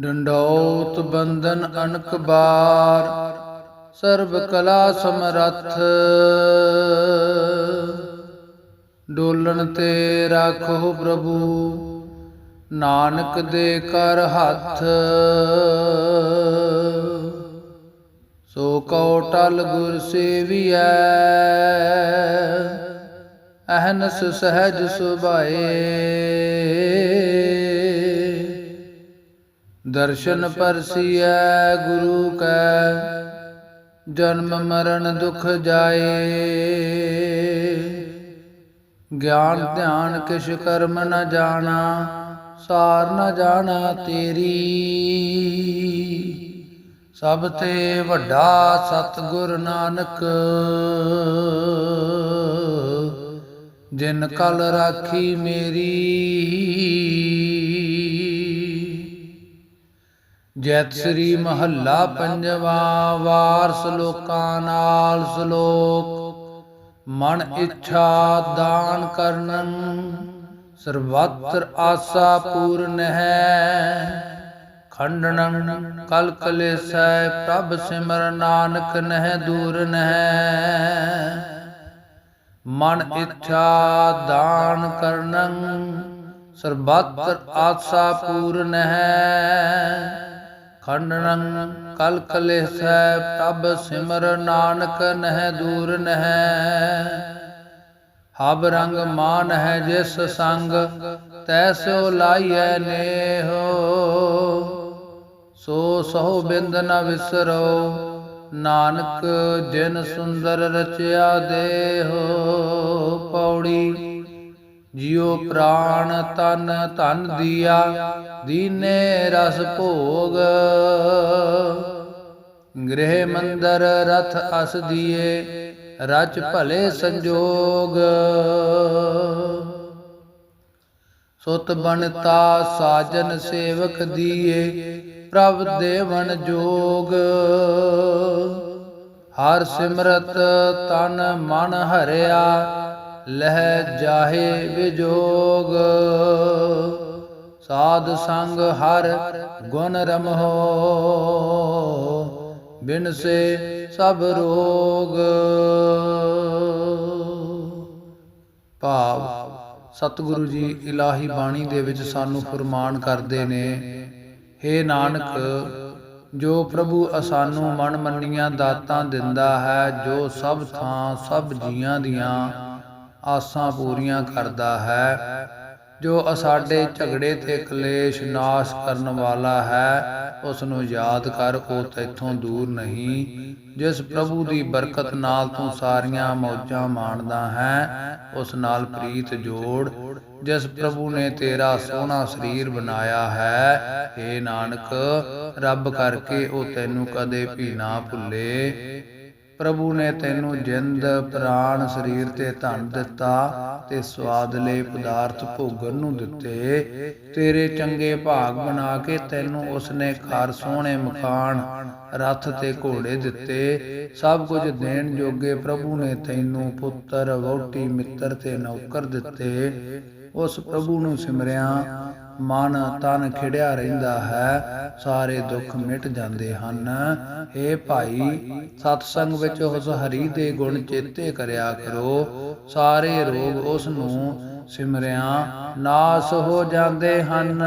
ਡੰਡੌਤ ਬੰਧਨ ਅਣਖ ਬਾਰ, ਸਰਬ ਕਲਾ ਸਮਰੱਥ। ਡੋਲਣ ਤੇ ਰਾਖੋ ਪ੍ਰਭੂ, ਨਾਨਕ ਦੇ ਕਰ ਹੱਥ। ਸੋ ਕਉ ਟਲ ਗੁਰ ਸੇਵੀਐ, ਅਹਨਸ ਸਹਿਜ ਸੁਭਾਏ। ਦਰਸ਼ਨ ਪਰਸੀਐ ਗੁਰੂ ਕੈ, ਜਨਮ ਮਰਨ ਦੁਖ ਜਾਏ। ਗਿਆਨ ਧਿਆਨ ਕਿਛ ਕਰਮ ਨ ਜਾਣਾ, ਸਾਰ ਨ ਜਾਣਾ ਤੇਰੀ। ਸਭ ਤੇ ਵੱਡਾ ਸਤਿਗੁਰ ਨਾਨਕ, ਜਿਨ ਕਲ ਰਾਖੀ ਮੇਰੀ। ਜੈਤ ਸ੍ਰੀ ਮਹੱਲਾ ਪੰਜਵਾ ਵਾਰ ਸਲੋਕਾਂ ਨਾਲ ਸ਼ਲੋਕ। ਮਨ ਇੱਛਾ ਦਾਨ ਕਰਨੰ ਸਰਬਤਰ ਆਸਾ ਪੂਰਨ ਹੈ। ਖੰਡਨੰ ਕਲ ਕਲੇਸੈ ਪ੍ਰਭ ਸਿਮਰ ਨਾਨਕ ਨਹਿ ਦੂਰ ਨਹਿ ਮਨ ਇੱਛਾ ਦਾਨ ਕਰਨੰ ਸਰਬਤਰ ਆਸਾ ਪੂਰਨ ਹੈ। ਖੰਡਨੰ ਕਲ ਕਲੇਸੈ ਪ੍ਰਭ ਸਿਮਰ ਨਾਨਕ ਨਹਿ ਦੂਰ ਨਹਿ। ਹਬ ਰੰਗ ਮਾਨ ਹੈ ਜਿਸ ਸੰਗ ਤੈਸੋ ਲਾਈਐ ਨੇਹੋ। ਸੋ ਸੋ ਬਿੰਦ ਨ ਵਿਸਰੋ, ਨਾਨਕ ਜਿਨ ਸੁੰਦਰ ਰਚਿਆ ਦੇਹੋ। ਪੌੜੀ ਜਿਉ ਪ੍ਰਾਣ ਤਨ ਧਨ ਦੀਆ, ਦੀਨੇ ਰਸ ਭੋਗ। ਗ੍ਰਹਿ ਮੰਦਰ ਰਥ ਅਸ ਦੀਏ, ਰਚ ਭਲੇ ਸੰਜੋਗ। ਸੁਤ ਬਣਤਾ ਸਾਜਨ ਸੇਵਕ ਦੀਏ, ਪ੍ਰਭ ਦੇਵਨ ਜੋਗ। ਹਰ ਸਿਮਰਤ ਤਨ ਮਨ ਹਰਿਆ ਲਹਿ ਜਾਹੇ ਵਿਜੋਗ। ਸਾਧ ਸੰਗ ਹਰ ਗੁਣ ਰਮਹੋ ਬਿਨ ਸੇ ਸਭ ਰੋਗ। ਭਾਵ ਸਤਿਗੁਰੂ ਜੀ ਇਲਾਹੀ ਬਾਣੀ ਦੇ ਵਿੱਚ ਸਾਨੂੰ ਫਰਮਾਨ ਕਰਦੇ ਨੇ हे ਨਾਨਕ, ਜੋ ਪ੍ਰਭੂ ਅਸਾਨੂੰ ਮਨ ਮੰਨੀਆਂ ਦਾਤਾਂ ਦਿੰਦਾ ਹੈ, ਜੋ ਸਭ ਥਾਂ ਸਭ ਜੀਆਂ ਦੀਆਂ ਆਸਾਂ ਪੂਰੀਆਂ ਕਰਦਾ ਹੈ, ਜੋ ਅਸਾਡੇ ਝਗੜੇ ਤੇ ਕਲੇਸ਼ ਨਾਸ਼ ਕਰਨ ਵਾਲਾ ਹੈ ਉਸ ਨੂੰ ਯਾਦ ਕਰ ਉਹ ਤੈਥੋਂ ਦੂਰ ਨਹੀਂ, ਜਿਸ ਪ੍ਰਭੂ ਦੀ ਬਰਕਤ ਨਾਲ ਤੂੰ ਸਾਰੀਆਂ ਮੌਜਾਂ ਮਾਣਦਾ ਹੈ, ਉਸ ਨਾਲ ਪ੍ਰੀਤ ਜੋੜ, ਜਿਸ ਪ੍ਰਭੂ ਨੇ ਤੇਰਾ ਸੋਹਣਾ ਸਰੀਰ ਬਣਾਇਆ ਹੈ ਏ ਨਾਨਕ, ਰੱਬ ਕਰਕੇ ਉਹ ਤੈਨੂੰ ਕਦੇ ਵੀ ਨਾ ਭੁੱਲੇ। ਪ੍ਰਭੂ ਨੇ ਤੈਨੂੰ ਜਿੰਦ, ਪ੍ਰਾਣ, ਸਰੀਰ ਤੇ ਧਨ ਦਿੱਤਾ ਤੇ ਸਵਾਦਲੇ ਪਦਾਰਥ ਭੋਗਣ ਨੂੰ ਦਿੱਤੇ। ਤੇਰੇ ਚੰਗੇ ਭਾਗ ਬਣਾ ਕੇ ਤੈਨੂੰ ਉਸਨੇ ਘਰ ਸੋਹਣੇ ਮਕਾਨ, ਰੱਥ ਤੇ ਘੋੜੇ ਦਿੱਤੇ। ਸਭ ਕੁਝ ਦੇਣ ਜੋਗੇ ਪ੍ਰਭੂ ਨੇ ਤੈਨੂੰ ਪੁੱਤਰ, ਵਹੁਟੀ, ਮਿੱਤਰ ਤੇ ਨੌਕਰ ਦਿੱਤੇ। ਉਸ ਪ੍ਰਭੂ ਨੂੰ ਸਿਮਰਿਆ ਮਨ ਤਨ ਖਿੜਿਆ ਰਹਿੰਦਾ ਹੈ, ਸਾਰੇ ਦੁੱਖ ਮਿਟ ਜਾਂਦੇ ਹਨ। ਏ ਭਾਈ, ਸਤਸੰਗ ਵਿੱਚ ਉਸ ਹਰੀ ਦੇ ਗੁਣ ਚੇਤੇ ਕਰਿਆ ਕਰੋ। ਸਾਰੇ ਰੋਗ ਉਸ ਨੂੰ ਸਿਮਰਿਆ, ਨਾਸ ਹੋ ਜਾਂਦੇ ਹਨ।